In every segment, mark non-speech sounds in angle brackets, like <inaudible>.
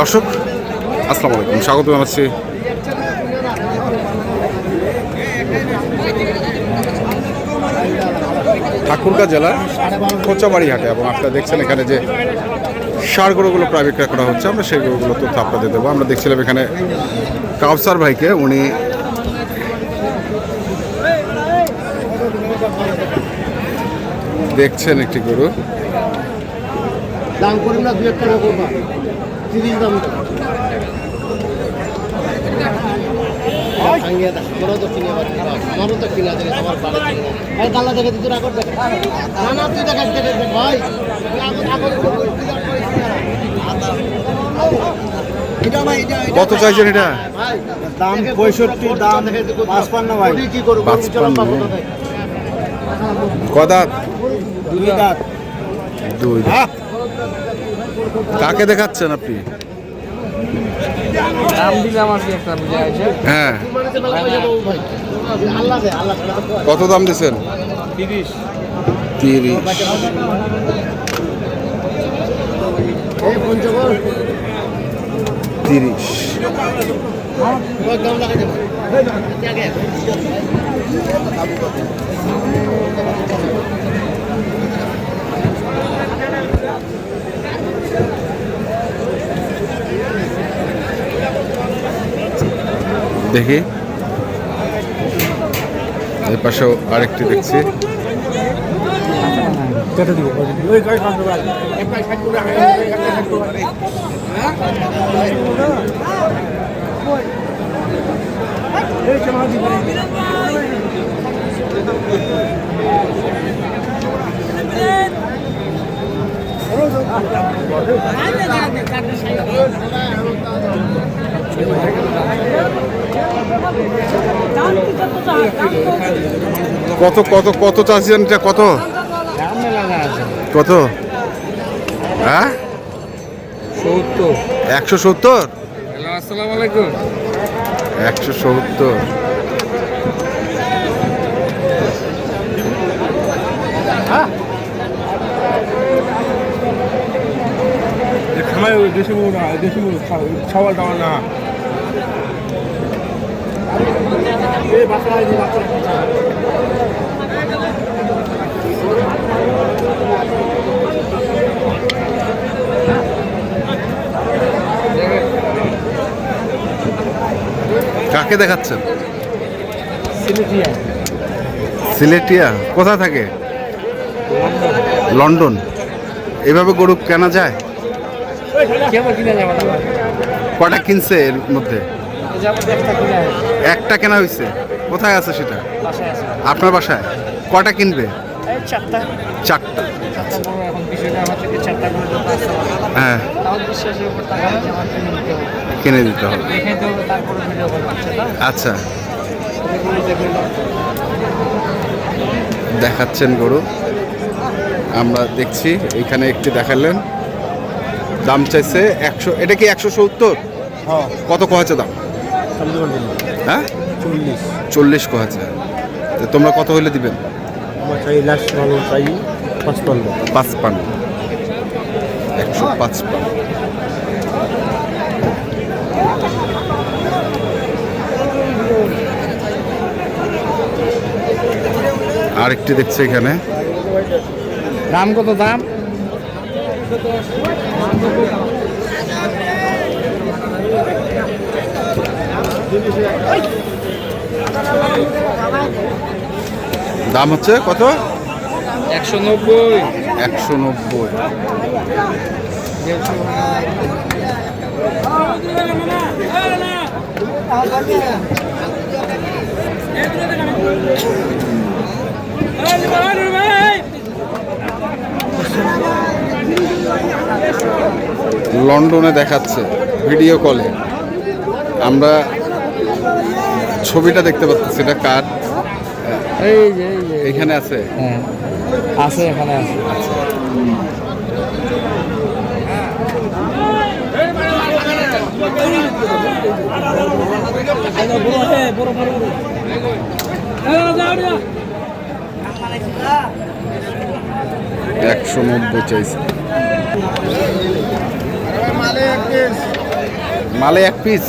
দর্শক, আসসালামু আলাইকুম। স্বাগত জানাচ্ছি ঠাকুরগাঁ জেলার কোচাবাড়ি হাটে এবং আপনারা দেখছেন এখানে যে সার গরুগুলো প্রায় বিক্রয় করা হচ্ছে, আমরা সেই গরুগুলো তথ্য আপনাদের দেবো। আমরা দেখছিলাম এখানে কাউসার ভাইকে, উনি দেখছেন একটি গরু। দাম করি না দু এক টাকা করবা। তিরিশ দাম। তো কিনে আমারও তো কিনা আমার বাড়ি কিনে ভাই দাল্লা দেখে তুই আগর দেখে। না তুই দেখে দেখ ভাই কত ভাই, চাইছেন এটা? দাম পঁয়ষট্টি, দাম পাঁচপান্ন ভাই। কি করবি? কদাত। দুই দাঁত। দুই কাকে দেখাচ্ছেন আপনি? হ্যাঁ। কত দাম দিচ্ছেন তিরিশ। তিরিশ। তিরিশ কয় দাম লাগাই দেবো? আগে। দেখি। এই পাশেও আরেকটি দেখছি। কেটে দিব ওই কয় পাঁচশো ভাই কত কত কত চাচ্ছেন এটা? কত? কত? হ্যাঁ? সত্তর। একশো সত্তর? আসসালামু আলাইকুম। একশো সত্তর। দেশি দেশি ছাওয়াল টাওয়াল না এই বাচ্চা এই বাচ্চা কাকে দেখাচ্ছেন? সিলেটিয়া। কোথায় থাকে? লন্ডন। এভাবে গরু কেনা যায়? কটা কিনছে এর মধ্যে? একটা কেনা হয়েছে। কোথায় আছে সেটা? আপনার বাসায়? কটা কিনবে? চারটা। হ্যাঁ। কিনে নিতে হবে কিনে দিতে হবে। আচ্ছা। দেখাচ্ছেন গরু। আমরা দেখছি এখানে একটি দেখালেন। দাম চাইছে একশো এটা কি একশো সত্তর? হ্যাঁ। কত কয়েছে দাম? হ্যাঁ? চল্লিশ। চল্লিশ কয়েছে। তো তোমরা কত হলে দিবেন? আমার চাই লাস্ট ভালো চাই পাঁচপান্ন। একশো আরেকটি দেখছি এখানে। দাম কত দাম? দাম হচ্ছে কত? একশো নব্বই। একশো নব্বই। লন্ডনে দেখাচ্ছে ভিডিও কলে আমরা ছবিটা দেখতে পাচ্ছি এটা কার? এই যে এখানে আছে? হ্যাঁ আছে এখানে আছে। একশো নব্বই চাইছে। মালে এক পিস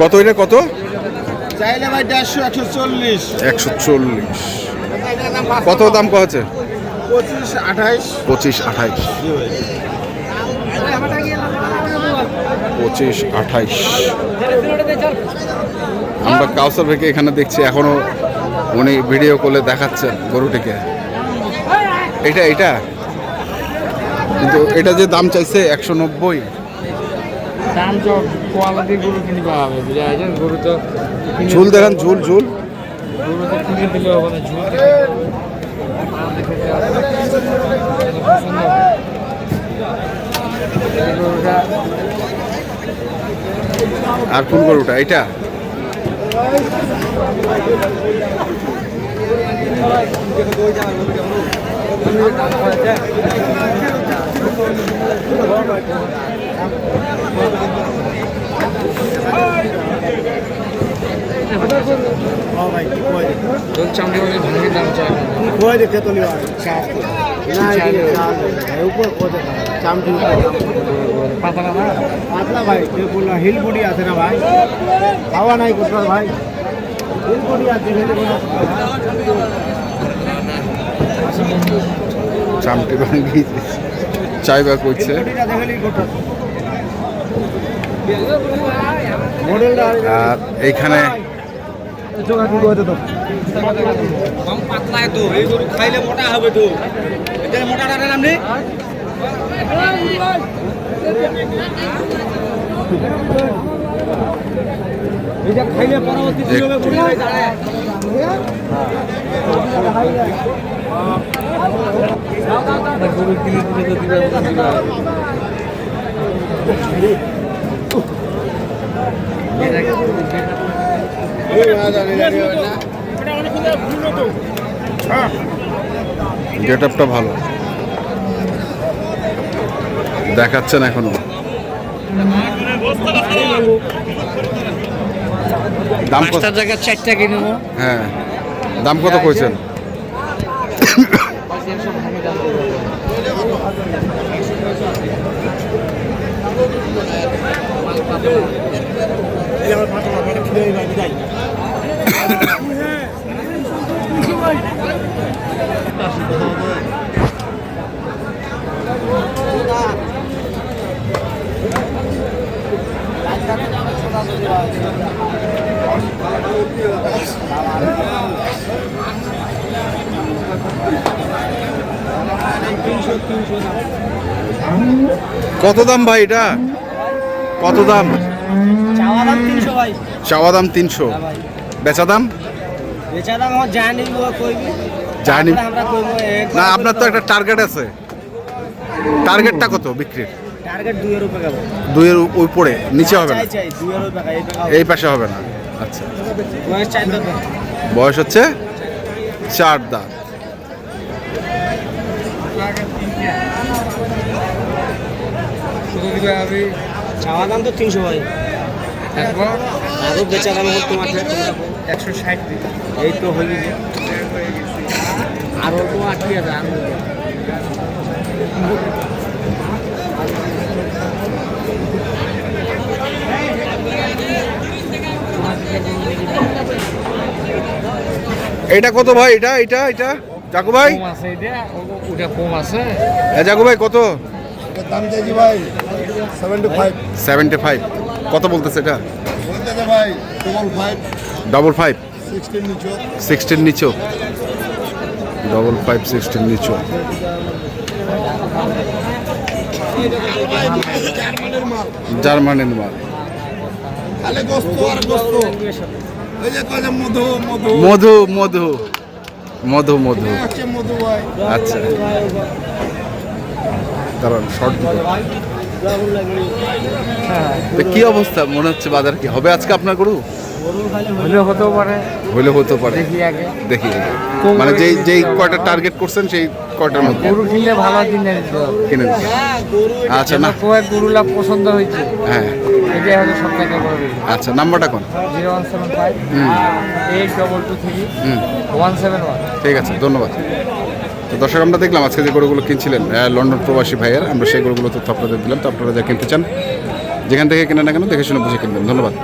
কত এটা কত? চাইলে ভাই দেড়শো একশো চল্লিশ। একশো চল্লিশ। কত দাম কছে পঁচিশ আঠাইশ। পঁচিশ আঠাইশ। পঁচিশ আঠাইশ। আমরা কাউসার ভাইকে এখানে দেখছি এখনও উনি ভিডিও কলে দেখাচ্ছেন গরুটিকে। এটা এটা? কিন্তু এটা যে দাম চাইছে একশো নব্বই। দাম তো কোয়ালিটি গরু হবে বুঝা যাচ্ছে গরু তো ঝুল দেখান ঝুল ঝুল। গরু তো কিনে দিলে হবে না ঝুল আর কোন গরুটা? এটা চামটি পাতলা ভাই তুই বলল হিল বডি আছে না ভাই খাওয়া নাই কোথাও ভাই হিল আছে হিল বডি চামটি ভাঙ্গি চাইবা করছে। আর এইখানে মোটা এটা খাইলে পরবর্তী কি হবে বুড়ি হয়ে দাঁড়ায়। গেট আপটা ভালো। দেখাচ্ছেন এখনও। দাম কত? পাঁচটার জায়গায় চারটা কিনব নেব। হ্যাঁ। দাম কত কইছেন? <coughs> <coughs> <coughs> কত দাম ভাই এটা? কত দাম? চাওয়া দাম তিনশো তিনশো। বেচা দাম? বেচা জানি না আপনার তো একটা টার্গেট আছে। টার্গেটটা কত বিক্রির? টার্গেট দুইয়ের উপরে দুইয়ের উপরে নিচে হবে না। এই পাশে হবে না। আচ্ছা। বয়স তো হচ্ছে চার দাঁত। চাওয়া দাম তো তিনশো ভাই। একবার আরও বেচা দাম হতো একশো ষাট এই তো হয়ে গেছে। আর অল্প আটকে আছে আর। এটা কত ভাই? এটা এটা এটা? জাকু ভাই? কম আছে এটা ওটা কম আছে। এ জাকু ভাই কত? দাম চাইছি ভাই সেভেন্টি ফাইভ সেভেন্টি ফাইভ কত বলতেছে এটা? বলতেছে ভাই double five double five sixteen নিচো। Sixteen নিচো। ডবল ফাইভ সিক্সটিন নিচো। জার্মানের মাল। মধু মধু। মধু মধু। মধু মধু। মধু আচ্ছা। কারণ শর্ট তো কি অবস্থা? মনে হচ্ছে বাজার কি হবে আজকে আপনার গরু? হলেও হতেও পারে। হইলে হতে পারে। দেখি আগে। দেখি মানে যেই যেই কয়টা টার্গেট করছেন সেই কয়টার মধ্যে? গরু কিনলে ভালো কিনে দিতে কিনে। আচ্ছা না। কয়েক গরুলা পছন্দ হয়েছে। হ্যাঁ। এটাই হলো সব থেকে বড় আচ্ছা নাম্বারটা কোন? Zero one seven five. Eight double two three. One seven one. ঠিক আছে ধন্যবাদ। তো দর্শক আমরা দেখলাম আজকে যে গরুগুলো কিনছিলেন লন্ডন প্রবাসী ভাইয়ের আমরা সেই গরুগুলো তথ্য আপনাদের দিলাম। তো আপনারা যা কিনতে চান যেখান থেকে কেনেন না কেন দেখে শুনে বুঝে কিনবেন। ধন্যবাদ।